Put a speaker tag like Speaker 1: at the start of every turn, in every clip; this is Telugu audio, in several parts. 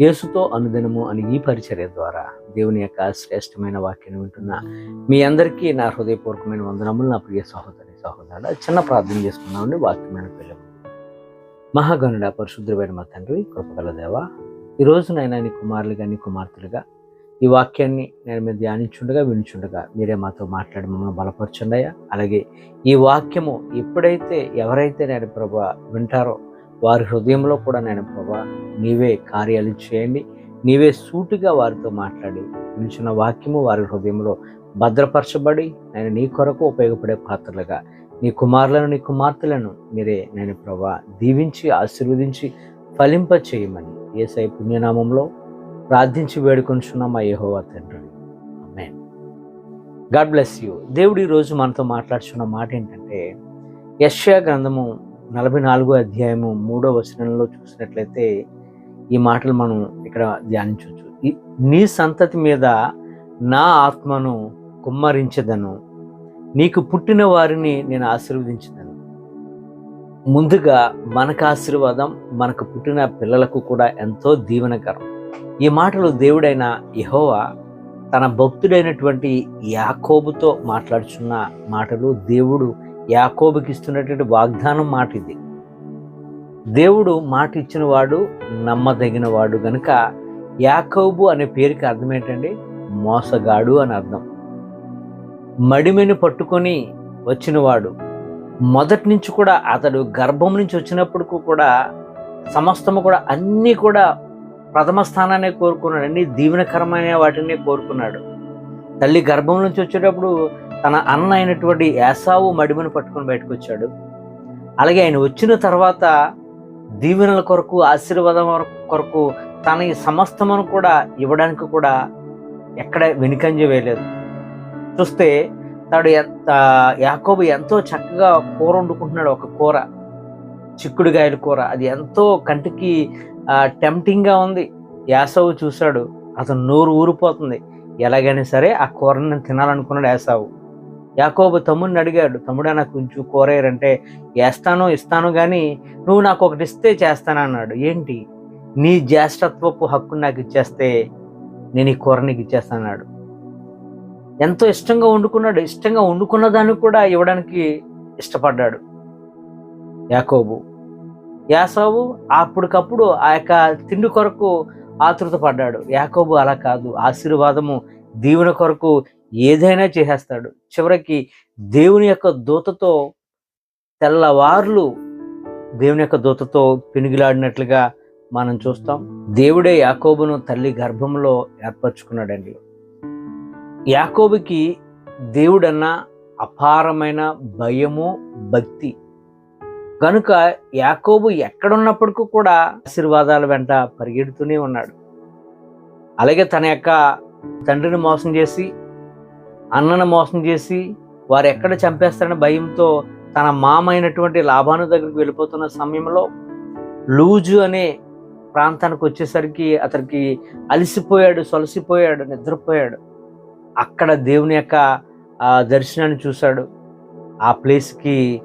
Speaker 1: యేసుతో అనుదినము అని ఈ పరిచర్య ద్వారా దేవుని యొక్క శ్రేష్టమైన వాక్యం వింటున్న మీ అందరికీ నా హృదయపూర్వకమైన వందనములు నా ప్రియ సహోదరి సహోదరుడు చిన్న ప్రార్థన చేసుకున్నామండి వాక్యమైన పిల్లలు. మహాగణుడ పరిశుద్ధమైన మా తండ్రి కృపగల దేవ ఈరోజు నైనా నీ కుమారులుగా నీ కుమార్తెలుగా ఈ వాక్యాన్ని నేను మీరు ధ్యానించుండగా వినిచుండగా మీరే మాతో మాట్లాడి మమ్మల్ని బలపరచుండయా అలాగే ఈ వాక్యము ఎప్పుడైతే ఎవరైతే నేను ప్రభా వింటారో వారి హృదయంలో కూడా నేను ప్రభా నీవే కార్యాలు చేయండి. నీవే సూటిగా వారితో మాట్లాడి నిలిచిన వాక్యము వారి హృదయంలో భద్రపరచబడి నేను నీ కొరకు ఉపయోగపడే పాత్రలుగా నీ కుమారులను నీ కుమార్తెలను మీరే నేను ప్రభా దీవించి ఆశీర్వదించి ఫలింప చేయమని ఏసై పుణ్యనామంలో ప్రార్థించి వేడుకొంచున్నాం మా యహోవా తండ్రి. May God bless you. దేవుడు ఈరోజు మనతో మాట్లాడుచున్న మాట ఏంటంటే యశ్యా గ్రంథము నలభై నాలుగో అధ్యాయము మూడో వచనంలో చూసినట్లయితే ఈ మాటలు మనం ఇక్కడ ధ్యానించవచ్చు. ఈ- నీ సంతతి మీద నా ఆత్మను కుమ్మరించదను. నీకు పుట్టిన వారిని నేను ఆశీర్వదించదను. ముందుగా మనకు ఆశీర్వాదం మనకు పుట్టిన పిల్లలకు కూడా ఎంతో దీవెనకరం. ఈ మాటలు దేవుడైన యహోవా తన భక్తుడైనటువంటి యాకోబుతో మాట్లాడుచున్న మాటలు దేవుడు యాకోబుకి ఇస్తున్నటువంటి వాగ్దానం మాట ఇది. దేవుడు మాట ఇచ్చినవాడు నమ్మదగినవాడు నమ్మదగిన వాడు గనుక యాకోబు అనే పేరుకి అర్థం ఏంటండి మోసగాడు అని అర్థం. మడిమెను పట్టుకొని వచ్చినవాడు మొదటి నుంచి కూడా అతడు గర్భం నుంచి వచ్చినప్పుడు కూడా సమస్తము కూడా అన్నీ కూడా ప్రథమ స్థానాన్ని కోరుకున్నాడు. అన్ని దీవెనకరమైన వాటిని కోరుకున్నాడు. తల్లి గర్భం నుంచి వచ్చేటప్పుడు తన అన్న అయినటువంటి యాసావు మడిమను పట్టుకొని బయటకు వచ్చాడు అలాగే ఆయన వచ్చిన తర్వాత దీవెనల కొరకు ఆశీర్వాదం కొరకు తన ఈ సమస్తమును కూడా ఇవ్వడానికి కూడా ఎక్కడ వెనుకంజ వేయలేదు. చూస్తే తాడు ఎంత యాకోబు ఎంతో చక్కగా కూర వండుకుంటున్నాడు ఒక కూర చిక్కుడుగాయల కూర. అది ఎంతో కంటికి టెంప్టింగ్గా ఉంది. యాసవు చూశాడు అతను నోరు ఊరిపోతుంది. ఎలాగైనా సరే ఆ కూరని నేను తినాలనుకున్నాడు యాసావు యాకోబు తమ్ముడిని అడిగాడు తమ్ముడా నాకు కొంచెం కూర వేస్తాను ఇస్తాను కానీ నువ్వు నాకు ఒకటి ఇస్తే చేస్తానన్నాడు ఏంటి? నీ జ్యేష్ఠత్వపు హక్కు నాకు ఇచ్చేస్తే నేను ఈ కూర నీకు ఇచ్చేస్తానన్నాడు ఎంతో ఇష్టంగా వండుకున్నాడు. ఇష్టంగా వండుకున్న దాన్ని కూడా ఇవ్వడానికి ఇష్టపడ్డాడు యాకోబు. యాసావు అప్పటికప్పుడు ఆ యొక్క తిండి కొరకు ఆతృత పడ్డాడు. యాకోబు అలా కాదు. ఆశీర్వాదము దీవెన కొరకు ఏదైనా చేసేస్తాడు. చివరికి దేవుని యొక్క దూతతో తెల్లవార్లు దేవుని యొక్క దూతతో పెనుగులాడినట్లుగా మనం చూస్తాం. దేవుడే యాకోబును తల్లి గర్భంలో ఏర్పరచుకున్నాడండి. యాకోబుకి దేవుడన్న అపారమైన భయము భక్తి కనుక యాకోబు ఎక్కడున్నప్పటికీ కూడా ఆశీర్వాదాల వెంట పరిగెడుతూనే ఉన్నాడు. అలాగే తన యొక్క తండ్రిని మోసం చేసి అన్నను మోసం చేసి వారు ఎక్కడ చంపేస్తారనే భయంతో తన మామ అయినటువంటి లాభాను దగ్గరికి వెళ్ళిపోతున్న సమయంలో లూజు అనే ప్రాంతానికి వచ్చేసరికి అతనికి అలసిపోయాడు సొలసిపోయాడు నిద్రపోయాడు. అక్కడ దేవుని యొక్క దర్శనాన్ని చూశాడు. ఆ ప్లేస్కి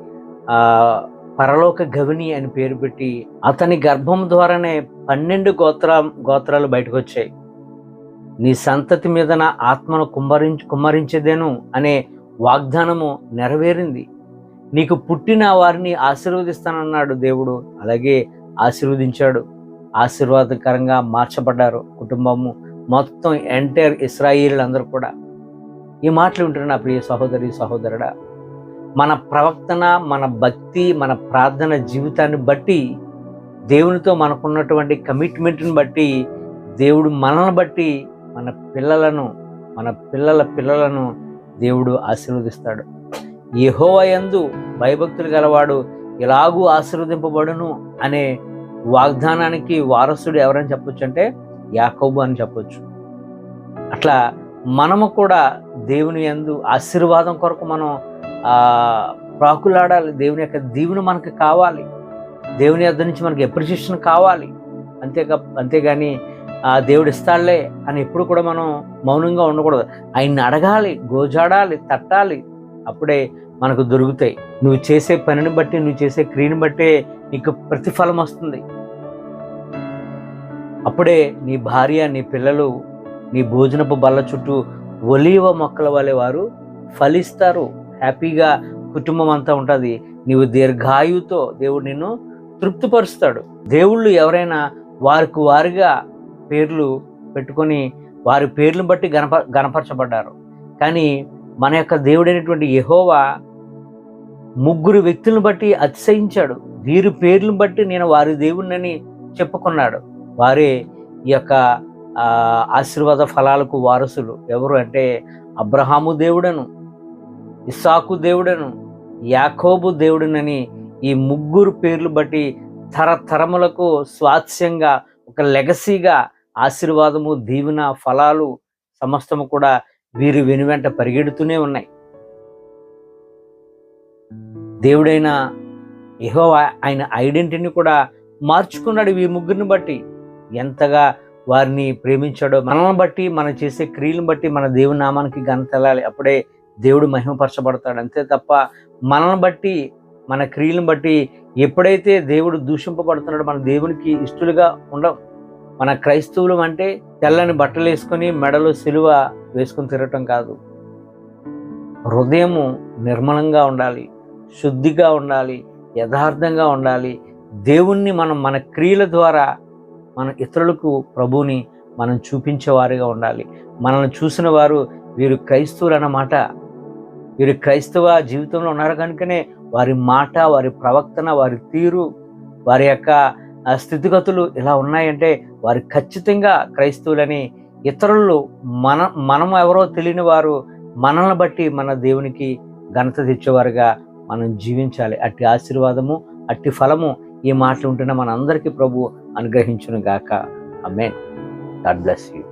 Speaker 1: పరలోక గవిని అని పేరు పెట్టి అతని గర్భం ద్వారానే పన్నెండు గోత్ర గోత్రాలు బయటకు వచ్చాయి నీ సంతతి మీద నా ఆత్మను కుమ్మరించి కుమ్మరించేదేను అనే వాగ్దానము నెరవేరింది. నీకు పుట్టిన వారిని ఆశీర్వదిస్తానన్నాడు దేవుడు. అలాగే ఆశీర్వదించాడు. ఆశీర్వాదకరంగా మార్చబడ్డారు కుటుంబము మొత్తం ఎంటైర్ ఇస్రాయిల్ అందరూ కూడా. ఈ మాటలు వింటున్న నా ప్రియ సహోదరి సహోదరుడా మన ప్రవర్తన మన భక్తి మన ప్రార్థన జీవితాన్ని బట్టి దేవునితో మనకున్నటువంటి కమిట్మెంట్ని బట్టి దేవుడు మనల్ని బట్టి మన పిల్లలను మన పిల్లల పిల్లలను దేవుడు ఆశీర్వదిస్తాడు. యహోవయందు భయభక్తులు గలవాడు ఎలాగూ ఆశీర్వదింపబడును అనే వాగ్దానానికి వారసుడు ఎవరని చెప్పొచ్చు అంటే యాకోబు అని చెప్పొచ్చు. అట్లా మనము కూడా దేవుని యందు ఆశీర్వాదం కొరకు మనం ప్రాకులాడాలి. దేవుని యొక్క దీవుని మనకు కావాలి. దేవుని యొద్ద నుంచి మనకి ఎప్రిషియేషన్ కావాలి. అంతేగా అంతేగాని ఆ దేవుడు ఇస్తాడులే అని ఎప్పుడు కూడా మనం మౌనంగా ఉండకూడదు. ఆయన్ని అడగాలి గోజాడాలి తట్టాలి. అప్పుడే మనకు దొరుకుతాయి. నువ్వు చేసే పనిని బట్టి నువ్వు చేసే క్రియని బట్టే నీకు ప్రతిఫలం వస్తుంది. అప్పుడే నీ భార్య నీ పిల్లలు నీ భోజనపు బల్ల చుట్టూ ఒలీవ మొక్కల వలె వారు ఫలిస్తారు. హ్యాపీగా కుటుంబం అంతా ఉంటుంది. నీవు దీర్ఘాయుతో దేవుడు నిన్ను తృప్తిపరుస్తాడు. దేవుళ్ళు ఎవరైనా వారికి వారిగా పేర్లు పెట్టుకొని వారి పేర్లను బట్టి గణప గణపరచబడ్డారు. కానీ మన యొక్క దేవుడైనటువంటి యహోవా ముగ్గురు వ్యక్తులను బట్టి అతిశయించాడు. వీరి పేర్లను బట్టి నేను వారి దేవుణ్ణని చెప్పుకున్నాడు. వారే ఈ యొక్క ఆశీర్వాద ఫలాలకు వారసులు. ఎవరు అంటే అబ్రహాము దేవుడను. ఇసాకు దేవుడను యాకోబు దేవుడునని ఈ ముగ్గురు పేర్లు బట్టి తరతరములకు స్వాస్యంగా ఒక లెగసీగా ఆశీర్వాదము దీవెన ఫలాలు సమస్తము కూడా వీరి వెనువెంట పరిగెడుతూనే ఉన్నాయి. దేవుడైన ఏహో ఆయన ఐడెంటిటీని కూడా మార్చుకున్నాడు ఈ ముగ్గురిని బట్టి. ఎంతగా వారిని ప్రేమించాడో మనల్ని బట్టి మనం చేసే క్రియలను బట్టి మన దేవునామానికి నామానికి అప్పుడే దేవుడు మహిమపరచబడతాడు. అంతే తప్ప మనల్ని బట్టి మన క్రియలను బట్టి ఎప్పుడైతే దేవుడు దూషింపబడుతున్నాడో మన దేవునికి ఇష్టలుగా ఉండం మన క్రైస్తవులం అంటే తెల్లని బట్టలు వేసుకొని మెడలో సిలువ వేసుకొని తిరగటం కాదు. హృదయము నిర్మలంగా ఉండాలి శుద్ధిగా ఉండాలి యథార్థంగా ఉండాలి. దేవుణ్ణి మనం మన క్రియల ద్వారా మన ఇతరులకు ప్రభువుని మనం చూపించేవారిగా ఉండాలి. మనల్ని చూసిన వారు వీరు క్రైస్తవులు అన్నమాట వీరు క్రైస్తవ జీవితంలో ఉన్నారు కనుకనే వారి మాట వారి ప్రవర్తన వారి తీరు వారి యొక్క స్థితిగతులు ఇలా ఉన్నాయంటే వారు ఖచ్చితంగా క్రైస్తవులని ఇతరులు మన మనం ఎవరో తెలియని వారు మనల్ని బట్టి మన దేవునికి ఘనత తెచ్చేవారుగా మనం జీవించాలి. అట్టి ఆశీర్వాదము అట్టి ఫలము ఈ మాటలు ఉంటున్న మన అందరికీ ప్రభు అనుగ్రహించును గాక అమ్మే గాడ్ బ్లెస్ యూ.